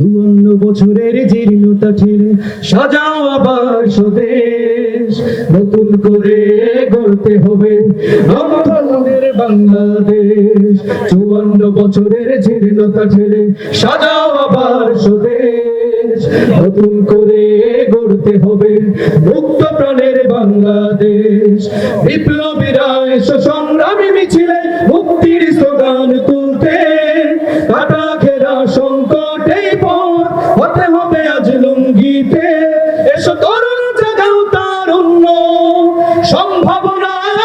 চুয়ান্ন বছরের জীর্ণতা ঠেলে সাজাও আবার স্বদেশ। নতুন করে গড়তে হবে আমাদের বাংলাদেশ। চুয়ান্ন বছরের জীর্ণতা ঠেলে সাজাও আবার স্বদেশ। নতুন করে গড়তে হবে মুক্ত প্রাণের বাংলাদেশ। বিপ্লবীরা এসো সংগ্রামী মিছিলে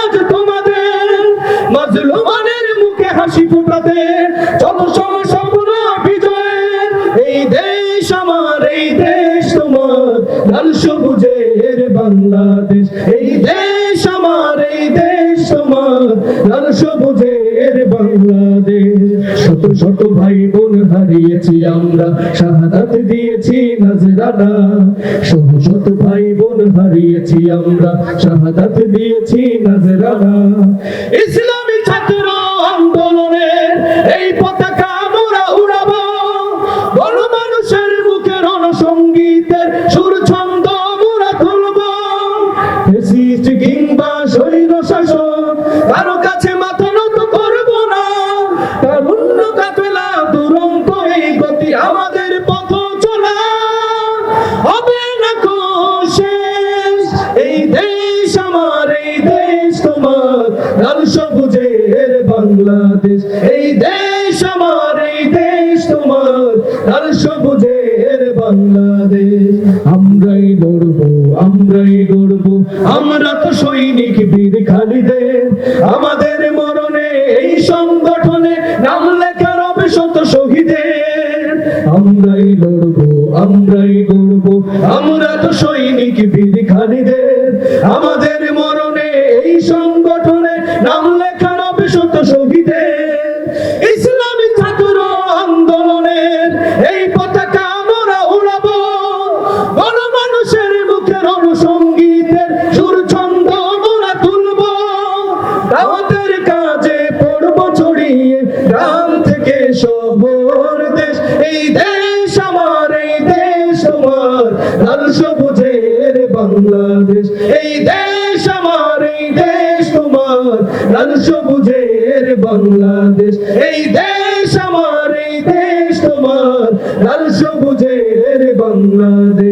আজ তোমাদের মুখে হাসি ফোটাতে যত সময় স্বপ্ন বিজয়ের এই দেশ আমার, এই দেশ তোমার। লাল সবুজের বাংলাদেশ, এই দেশ আমার, এই দেশ তোমার। লাল সবুজের বাংলাদেশ। শত শত ভাই বোন হারিয়েছি আমরা, শাহাদাত দিয়েছি নজরানা। শত শত ভাই বোন হারিয়েছি আমরা, শাহাদাত দিয়েছি নজরানা। ইসলামী ছাত্র আন্দোলনের এই পতাকা আমরা উড়াবো। গণমানুষের মুখে রণসঙ্গীতের সুর ছন্দ মোরা তুলব। দেশ আমার, এই দেশ তোমার। লাল সবুজের বাংলাদেশ। এই দেশ আমার, এই দেশ তোমার। লাল সবুজের বাংলাদেশ। আমরাই লড়বো আমরাই গড়বো আমরা তো সৈনিক বীর খালিদের। আমাদের মরণে এই সংগঠনে নাম লেখা রবে শত শহীদের। আমরাই লড়বো আমরাই গড়বো আমরা তো সৈনিক বীর খালিদের। আমাদের আমার, লাল সবুজের বাংলাদেশ। এই দেশ আমার, এই দেশ তোমার, লাল সবুজের বাংলাদেশ। এই দেশ আমার, এই দেশ তোমার, লাল সবুজের বাংলাদেশ।